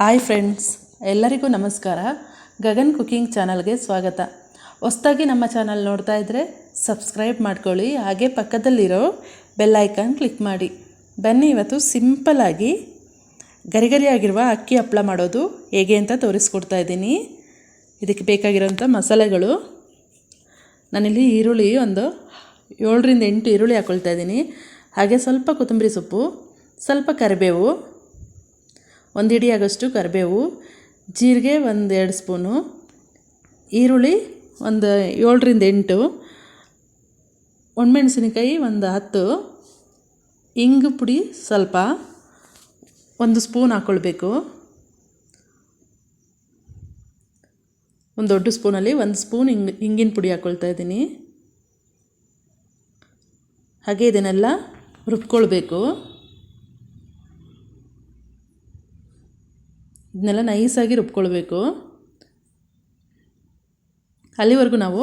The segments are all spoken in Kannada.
ಹಾಯ್ ಫ್ರೆಂಡ್ಸ್ ಎಲ್ಲರಿಗೂ ನಮಸ್ಕಾರ. ಗಗನ್ ಕುಕಿಂಗ್ ಚಾನಲ್ಗೆ ಸ್ವಾಗತ. ಹೊಸ್ದಾಗಿ ನಮ್ಮ ಚಾನಲ್ ನೋಡ್ತಾ ಇದ್ದರೆ ಸಬ್ಸ್ಕ್ರೈಬ್ ಮಾಡ್ಕೊಳ್ಳಿ, ಹಾಗೆ ಪಕ್ಕದಲ್ಲಿರೋ ಬೆಲ್ ಐಕಾನ್ ಕ್ಲಿಕ್ ಮಾಡಿ. ಬನ್ನಿ ಇವತ್ತು ಸಿಂಪಲಾಗಿ ಗರಿಗರಿಯಾಗಿರುವ ಅಕ್ಕಿ ಹಪ್ಪಳ ಮಾಡೋದು ಹೇಗೆ ಅಂತ ತೋರಿಸ್ಕೊಡ್ತಾ ಇದ್ದೀನಿ. ಇದಕ್ಕೆ ಬೇಕಾಗಿರೋಂಥ ಮಸಾಲೆಗಳು. ನಾನಿಲ್ಲಿ ಈರುಳ್ಳಿ ಒಂದು ಏಳರಿಂದ ಎಂಟು ಈರುಳ್ಳಿ ಹಾಕ್ಕೊಳ್ತಾ ಇದ್ದೀನಿ. ಹಾಗೆ ಸ್ವಲ್ಪ ಕೊತ್ತಂಬರಿ ಸೊಪ್ಪು, ಸ್ವಲ್ಪ ಕರಿಬೇವು ಒಂದು ಹಿಡಿಯಾಗಷ್ಟು ಕರಿಬೇವು, ಜೀರಿಗೆ ಒಂದು ಎರಡು ಸ್ಪೂನು, ಈರುಳ್ಳಿ ಒಂದು ಏಳರಿಂದ ಎಂಟು, ಒಣಮೆಣಸಿನಕಾಯಿ ಒಂದು ಹತ್ತು, ಇಂಗು ಪುಡಿ ಸ್ವಲ್ಪ ಒಂದು ಸ್ಪೂನ್ ಹಾಕ್ಕೊಳ್ಬೇಕು ಒಂದು ದೊಡ್ಡ ಸ್ಪೂನಲ್ಲಿ ಒಂದು ಸ್ಪೂನ್ ಹಿಂಗ್ ಇಂಗಿನ ಪುಡಿ ಹಾಕ್ಕೊಳ್ತಾ ಇದ್ದೀನಿ. ಹಾಗೆ ಇದನ್ನೆಲ್ಲ ರುಬ್ಕೊಳ್ಬೇಕು. ಇದನ್ನೆಲ್ಲ ನೈಸಾಗಿ ರುಬ್ಕೊಳ್ಬೇಕು. ಅಲ್ಲಿವರೆಗೂ ನಾವು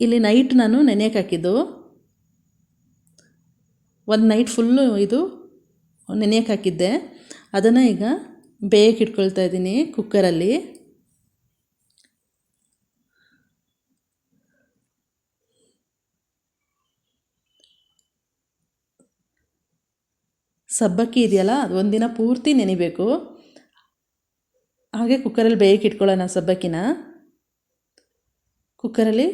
ಇಲ್ಲಿ ನೈಟ್ ನಾನು ನೆನೆಯಕ್ಕೆ ಹಾಕಿದ್ದು. ಒಂದು ನೈಟ್ ಫುಲ್ಲು ಇದು ನೆನೆಯಕ್ಕೆ ಹಾಕಿದ್ದೆ. ಅದನ್ನು ಈಗ ಬೇಯಕ್ಕೆ ಇಟ್ಕೊಳ್ತಾ ಇದ್ದೀನಿ ಕುಕ್ಕರಲ್ಲಿ. ಸಬ್ಬಕ್ಕಿ ಇದೆಯಲ್ಲ, ಅದು ಒಂದಿನ ಪೂರ್ತಿ ನೆನಿಬೇಕು. ಹಾಗೆ ಕುಕ್ಕರಲ್ಲಿ ಬೇಯಕ್ಕೆ ಇಟ್ಕೊಳ್ಳೋಣ ಸಬ್ಬಕ್ಕಿನ. ಕುಕ್ಕರಲ್ಲಿ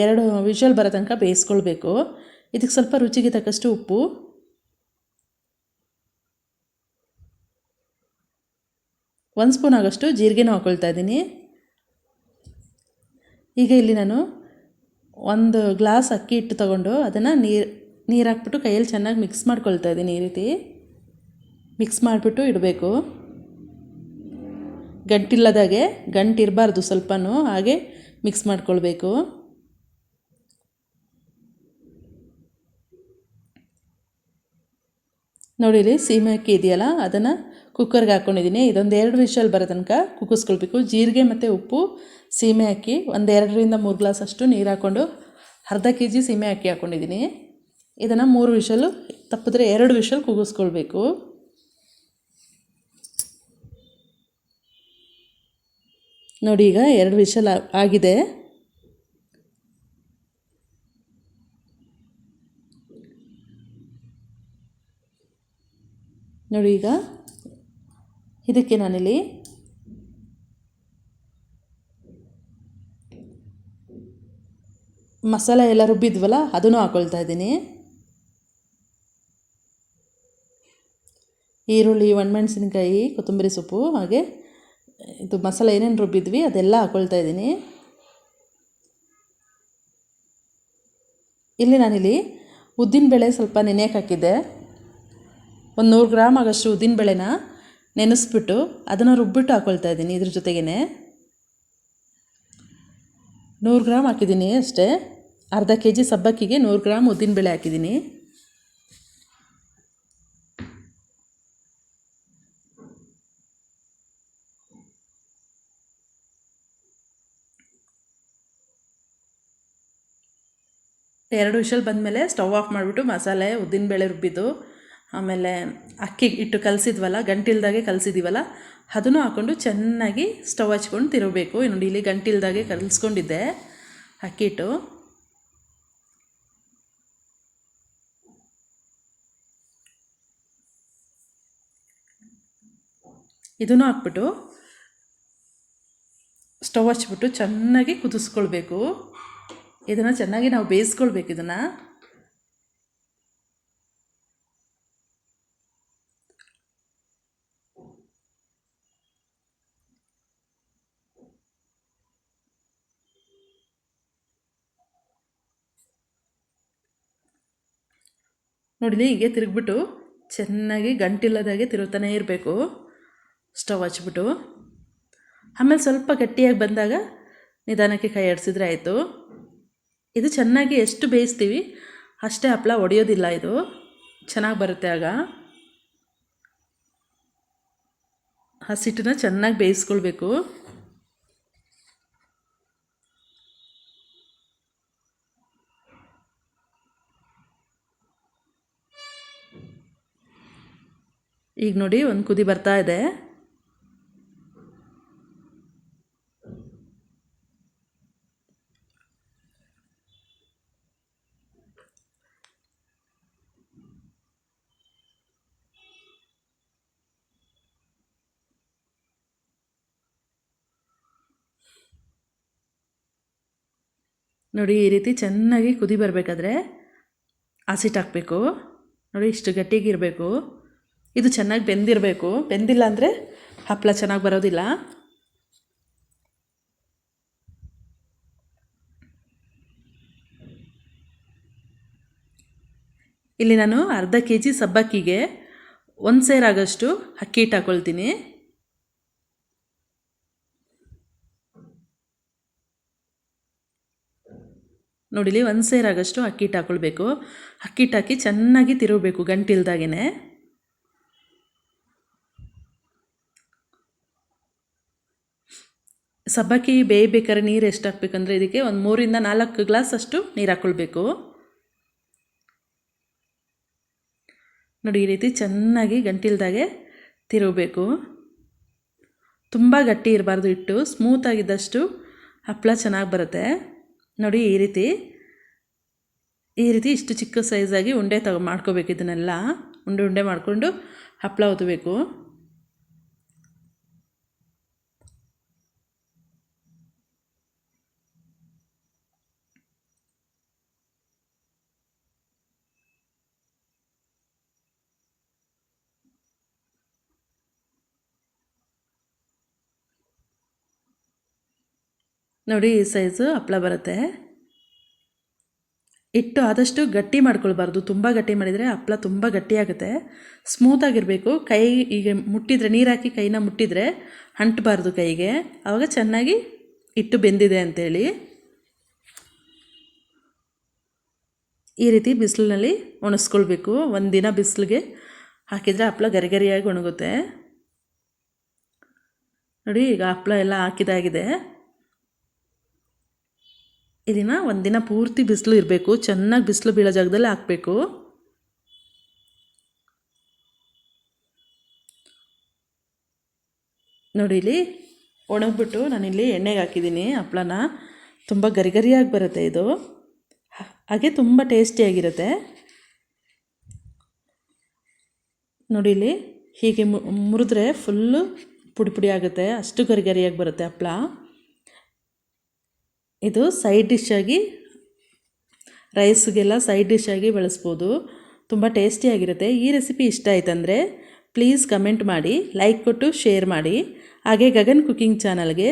ಎರಡು ವಿಷಲ್ ಬರೋ ತನಕ ಬೇಯಿಸ್ಕೊಳ್ಬೇಕು. ಇದಕ್ಕೆ ಸ್ವಲ್ಪ ರುಚಿಗೆ ತಕ್ಕಷ್ಟು ಉಪ್ಪು. ಒಂದು ಸ್ಪೂನ್ ಆಗೋಷ್ಟು ಜೀರಿಗೆನೂ ಹಾಕ್ಕೊಳ್ತಾ ಇದ್ದೀನಿ. ಈಗ ಇಲ್ಲಿ ನಾನು ಒಂದು ಗ್ಲಾಸ್ ಅಕ್ಕಿ ಹಿಟ್ಟು ತಗೊಂಡು ಅದನ್ನು ನೀರು ನೀರು ಹಾಕ್ಬಿಟ್ಟು ಕೈಯಲ್ಲಿ ಚೆನ್ನಾಗಿ ಮಿಕ್ಸ್ ಮಾಡ್ಕೊಳ್ತಾ ಇದ್ದೀನಿ ಈ ರೀತಿ. ಮಿಕ್ಸ್ ಮಾಡಿಬಿಟ್ಟು ಇಡಬೇಕು. ಗಂಟಿಲ್ಲದಾಗೆ, ಗಂಟಿರಬಾರ್ದು ಸ್ವಲ್ಪನೂ, ಹಾಗೆ ಮಿಕ್ಸ್ ಮಾಡ್ಕೊಳ್ಬೇಕು. ನೋಡಿರಿ, ಸೀಮೆ ಅಕ್ಕಿ ಇದೆಯಲ್ಲ, ಅದನ್ನು ಕುಕ್ಕರ್ಗೆ ಹಾಕ್ಕೊಂಡಿದ್ದೀನಿ ಇದೊಂದು ಎರಡು ವಿಷಲ್ ಬರೋ ತನಕ ಕುಕ್ಕಿಸ್ಕೊಳ್ಬೇಕು ಜೀರಿಗೆ ಮತ್ತು ಉಪ್ಪು, ಸೀಮೆ ಅಕ್ಕಿ, ಒಂದು ಎರಡರಿಂದ ಮೂರು ಗ್ಲಾಸ್ ಅಷ್ಟು ನೀರು ಹಾಕ್ಕೊಂಡು ಅರ್ಧ ಕೆ ಜಿ ಸೀಮೆ ಅಕ್ಕಿ ಹಾಕ್ಕೊಂಡಿದ್ದೀನಿ ಇದನ್ನು ಮೂರು ವಿಷಲು, ತಪ್ಪಿದ್ರೆ ಎರಡು ವಿಷಲ್ ಕೂಗಿಸ್ಕೊಳ್ಬೇಕು ನೋಡಿ ಈಗ ಎರಡು ವಿಷಲ್ ಆಗಿದೆ. ನೋಡಿ ಈಗ ಇದಕ್ಕೆ ನಾನಿಲ್ಲಿ ಮಸಾಲೆ ಎಲ್ಲ ರುಬ್ಬಿದ್ವಲ್ಲ ಅದನ್ನು ಹಾಕ್ಕೊಳ್ತಾ ಇದ್ದೀನಿ. ಈರುಳ್ಳಿ, ಒಣಮೆಣಸಿನ್ಕಾಯಿ, ಕೊತ್ತಂಬರಿ ಸೊಪ್ಪು ಹಾಗೆ ಇದು ಮಸಾಲೆ ಏನೇನು ರುಬ್ಬಿದ್ವಿ, ಅದೆಲ್ಲ ಹಾಕ್ಕೊಳ್ತಾ ಇದ್ದೀನಿ. ಇಲ್ಲಿ ನಾನಿಲ್ಲಿ ಉದ್ದಿನಬೇಳೆ ಸ್ವಲ್ಪ ನೆನೆಯಕ್ಕೆ ಹಾಕಿದ್ದೆ. ಒಂದು ನೂರು ಗ್ರಾಮ್ ಆಗೋಷ್ಟು ಉದ್ದಿನಬೇಳೆನ ನೆನೆಸ್ಬಿಟ್ಟು ಅದನ್ನು ರುಬ್ಬಿಟ್ಟು ಹಾಕ್ಕೊಳ್ತಾ ಇದ್ದೀನಿ ಇದ್ರ ಜೊತೆಗೇ ನೂರು ಗ್ರಾಮ್ ಹಾಕಿದ್ದೀನಿ ಅಷ್ಟೇ. ಅರ್ಧ ಕೆ ಜಿ ಸಬ್ಬಕ್ಕಿಗೆ ನೂರು ಗ್ರಾಮ್ ಉದ್ದಿನಬೇಳೆ ಹಾಕಿದ್ದೀನಿ. ಎರಡು ವಿಷಲ್ ಬಂದಮೇಲೆ ಸ್ಟವ್ ಆಫ್ ಮಾಡಿಬಿಟ್ಟು ಮಸಾಲೆ ಉದ್ದಿನಬೇಳೆ ರುಬ್ಬಿದ್ದು, ಆಮೇಲೆ ಅಕ್ಕಿ ಇಟ್ಟು ಕಲಸಿದ್ವಲ್ಲ, ಗಂಟಿಲ್ದಾಗೆ ಕಲಸಿದ್ದೀವಲ್ಲ ಅದನ್ನು ಹಾಕ್ಕೊಂಡು ಚೆನ್ನಾಗಿ ಸ್ಟವ್ ಹಚ್ಕೊಂಡು ತಿರುಗಬೇಕು. ನೋಡಿ ಇಲ್ಲಿ ಗಂಟಿಲ್ದಾಗೆ ಕಲಿಸ್ಕೊಂಡಿದ್ದೆ ಅಕ್ಕಿ ಹಿಟ್ಟು. ಇದನ್ನು ಹಾಕ್ಬಿಟ್ಟು ಸ್ಟವ್ ಹಚ್ಬಿಟ್ಟು ಚೆನ್ನಾಗಿ ಕುದಿಸ್ಕೊಳ್ಬೇಕು. ಇದನ್ನು ಚೆನ್ನಾಗಿ ನಾವು ಬೇಯಿಸ್ಕೊಳ್ಬೇಕು ಇದನ್ನು. ನೋಡಿಲಿ ಹೀಗೆ ತಿರುಗ್ಬಿಟ್ಟು ಚೆನ್ನಾಗಿ ಗಂಟಿಲ್ಲದಾಗೆ ತಿರುಗ್ತಾನೆ ಇರಬೇಕು. ಸ್ಟವ್ ಹಚ್ಬಿಟ್ಟು. ಆಮೇಲೆ ಸ್ವಲ್ಪ ಗಟ್ಟಿಯಾಗಿ ಬಂದಾಗ ನಿಧಾನಕ್ಕೆ ಕೈ ಆಡಿಸಿದ್ರೆ ಆಯಿತು. ಇದು ಚೆನ್ನಾಗಿ ಎಷ್ಟು ಬೇಯಿಸ್ತೀವಿ? ಅಷ್ಟೇ ಹಪ್ಪಳ ಒಡೆಯೋದಿಲ್ಲ ಇದು. ಚೆನ್ನಾಗಿ ಬರುತ್ತೆ ಆಗ. ಹಸಿಟ್ಟನ್ನ ಚೆನ್ನಾಗಿ ಬೇಯಿಸ್ಕೊಳ್ಬೇಕು. ಈಗ ನೋಡಿ ಒಂದು ಕುದಿ ಬರ್ತಾ ಇದೆ. ನೋಡಿ, ಈ ರೀತಿ ಚೆನ್ನಾಗಿ ಕುದಿ ಬರಬೇಕಾದ್ರೆ ಹಸಿಟ್ಟು ಹಾಕಬೇಕು. ನೋಡಿ, ಇಷ್ಟು ಗಟ್ಟಿಗಿರಬೇಕು ಇದು ಚೆನ್ನಾಗಿ ಬೆಂದಿರಬೇಕು. ಬೆಂದಿಲ್ಲ ಅಂದರೆ ಹಪ್ಪಳ ಚೆನ್ನಾಗಿ ಬರೋದಿಲ್ಲ. ಇಲ್ಲಿ ನಾನು ಅರ್ಧ ಕೆ ಜಿ ಸಬ್ಬಕ್ಕಿಗೆ ಒಂದು ಸೇರಾಗಷ್ಟು ಅಕ್ಕಿ ಹಿಟ್ಟು ಹಾಕ್ಕೊಳ್ತೀನಿ ನೋಡಿಲಿ ಒಂದು ಸೇರಾಗಷ್ಟು ಅಕ್ಕಿ ಹಾಕ್ಕೊಳ್ಬೇಕು ಅಕ್ಕಿ ಹಾಕಿ ಚೆನ್ನಾಗಿ ತಿರುಗಬೇಕು ಗಂಟಿಲ್ದಾಗೇ ಸಬ್ಬಕ್ಕಿ ಬೇಯಬೇಕಾದ್ರೆ ನೀರು ಎಷ್ಟು ಹಾಕ್ಬೇಕಂದ್ರೆ ಇದಕ್ಕೆ ಒಂದು ಮೂರಿಂದ ನಾಲ್ಕು ಗ್ಲಾಸ್ ಅಷ್ಟು ನೀರು ಹಾಕ್ಕೊಳ್ಬೇಕು ನೋಡಿ, ಈ ರೀತಿ ಚೆನ್ನಾಗಿ ಗಂಟಿಲ್ದಾಗೆ ತಿರುಗಬೇಕು. ತುಂಬ ಗಟ್ಟಿ ಇರಬಾರ್ದು ಹಿಟ್ಟು ಸ್ಮೂತಾಗಿದ್ದಷ್ಟು ಹಪ್ಪಳ ಚೆನ್ನಾಗಿ ಬರುತ್ತೆ. ನೋಡಿ, ಈ ರೀತಿ ಈ ರೀತಿ ಇಷ್ಟು ಚಿಕ್ಕ ಸೈಜಾಗಿ ಉಂಡೆ ತಗೊ ಮಾಡ್ಕೋಬೇಕು ಇದನ್ನೆಲ್ಲ. ಉಂಡೆ ಉಂಡೆ ಮಾಡಿಕೊಂಡು ಹಪ್ಪಳ ಒತ್ತಬೇಕು ನೋಡಿ, ಈ ಸೈಜು ಹಪ್ಪಳ ಬರುತ್ತೆ. ಹಿಟ್ಟು ಆದಷ್ಟು ಗಟ್ಟಿ ಮಾಡ್ಕೊಳ್ಬಾರ್ದು. ತುಂಬ ಗಟ್ಟಿ ಮಾಡಿದರೆ ಹಪ್ಪಳ ತುಂಬ ಗಟ್ಟಿಯಾಗುತ್ತೆ ಸ್ಮೂತಾಗಿರಬೇಕು ಕೈ ಈಗ ಮುಟ್ಟಿದರೆ, ನೀರು ಹಾಕಿ ಕೈನ ಮುಟ್ಟಿದರೆ ಅಂಟಬಾರ್ದು ಕೈಗೆ. ಆವಾಗ ಚೆನ್ನಾಗಿ ಹಿಟ್ಟು ಬೆಂದಿದೆ ಅಂತೇಳಿ. ಈ ರೀತಿ ಬಿಸಿಲಿನಲ್ಲಿ ಒಣಗಿಸ್ಕೊಳ್ಬೇಕು ದಿನ ಬಿಸಿಲಿಗೆ ಹಾಕಿದರೆ ಹಪ್ಪಳ ಗರಿಗರಿಯಾಗಿ ಒಣಗುತ್ತೆ. ನೋಡಿ, ಈಗ ಹಪ್ಪಳ ಎಲ್ಲ ಹಾಕಿದಾಗಿದೆ. ಇದನ್ನು ಒಂದಿನ ಪೂರ್ತಿ ಬಿಸಿಲು ಇರಬೇಕು, ಚೆನ್ನಾಗಿ ಬಿಸಿಲು ಬೀಳೋ ಜಾಗದಲ್ಲಿ ಹಾಕಬೇಕು. ನೋಡಿ ಇಲ್ಲಿ ಒಣಗಿಬಿಟ್ಟು ನಾನಿಲ್ಲಿ ಎಣ್ಣೆಗೆ ಹಾಕಿದ್ದೀನಿ, ಹಪ್ಪಳನ. ತುಂಬ ಗರಿಗರಿಯಾಗಿ ಬರುತ್ತೆ ಇದು. ಹಾಗೆ ತುಂಬ ಟೇಸ್ಟಿಯಾಗಿರುತ್ತೆ. ನೋಡಿ ಇಲ್ಲಿ ಹೀಗೆ ಮುರಿದ್ರೆ ಫುಲ್ಲು ಪುಡಿ ಪುಡಿ ಆಗುತ್ತೆ, ಅಷ್ಟು ಗರಿಗರಿಯಾಗಿ ಬರುತ್ತೆ ಹಪ್ಳ ಇದು ಸೈಡ್ ಡಿಶ್ಶಾಗಿ ರೈಸ್ಗೆಲ್ಲ ಸೈಡ್ ಡಿಶ್ಶಾಗಿ ಬಳಸ್ಬೋದು. ತುಂಬ ಟೇಸ್ಟಿಯಾಗಿರುತ್ತೆ ಈ ರೆಸಿಪಿ ಇಷ್ಟ ಆಯ್ತಂದರೆ ಪ್ಲೀಸ್ ಕಮೆಂಟ್ ಮಾಡಿ ಲೈಕ್ ಕೊಟ್ಟು ಶೇರ್ ಮಾಡಿ. ಹಾಗೆ ಗಗನ್ ಕುಕಿಂಗ್ ಚಾನಲ್ಗೆ